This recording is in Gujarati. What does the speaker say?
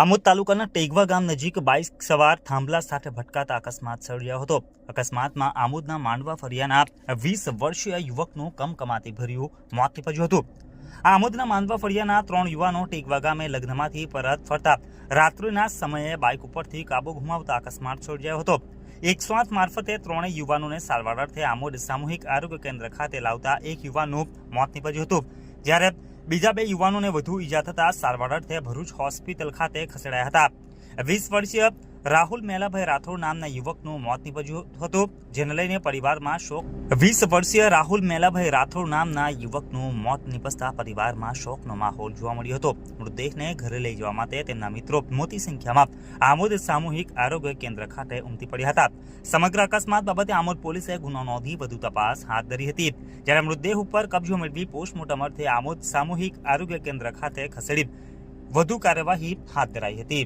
આમોદ તાલુકાના ટેગવા ગામ નજીક બાઇક સવાર થાંભલા સાથે ભટકાતા અકસ્માત સર્જાયો હતો. અકસ્માતમાં આમોદના માંડવા ફરિયાના વીસ વર્ષીય યુવકનું કમકમાતી ભર્યું મોત નીપજ્યું હતું. આ આમોદના માંડવા ફરિયાના ત્રણ યુવાનો ટેગવા ગામે લગ્નમાંથી પરત ફરતા. રાત્રિના સમયે બાઇક ઉપરથી કાબુ ગુમાવતા અકસ્માત સર્જાયો હતો. એકસો આઠ મારફતે ત્રણેય યુવાનોને સારવાર અર્થે આમોદ સામૂહિક આરોગ્ય કેન્દ્ર ખાતે લાવતા એક યુવાનનું મોત નીપજ્યું હતું. જ્યારે બીજા બે યુવાનોને વધુ ઈજા થતા સારવાર અર્થે ભરૂચ હોસ્પિટલ ખાતે ખસેડાયા હતા. વીસ વર્ષીય રાહુલ મેલાભાઈ રાઠોડ નામના યુવકનું મોત નીપજ્યું હતું, જેને લઈને પરિવારમાં શોક. વીસ વર્ષીય રાહુલ મેલાભાઈ રાઠોડ નામના યુવકનું મોત નીપજતા પરિવારમાં શોકનો માહોલ જોવા મળ્યો હતો. મૃતદેહને ઘરે લઈ જવા માટે તેમના મિત્રો મોટી સંખ્યામાં આમોદ સામૂહિક આરોગ્ય કેન્દ્ર ખાતે ઉમટી પડ્યા હતા. સમગ્ર અકસ્માત બાબતે આમોદ પોલીસે ગુનો નોંધી વધુ તપાસ હાથ ધરી હતી. જ્યારે મૃતદેહ ઉપર કબજો મેળવી પોસ્ટમોર્ટમ અર્થે આમોદ સામૂહિક આરોગ્ય કેન્દ્ર ખાતે ખસેડી વધુ કાર્યવાહી હાથ ધરાઈ હતી.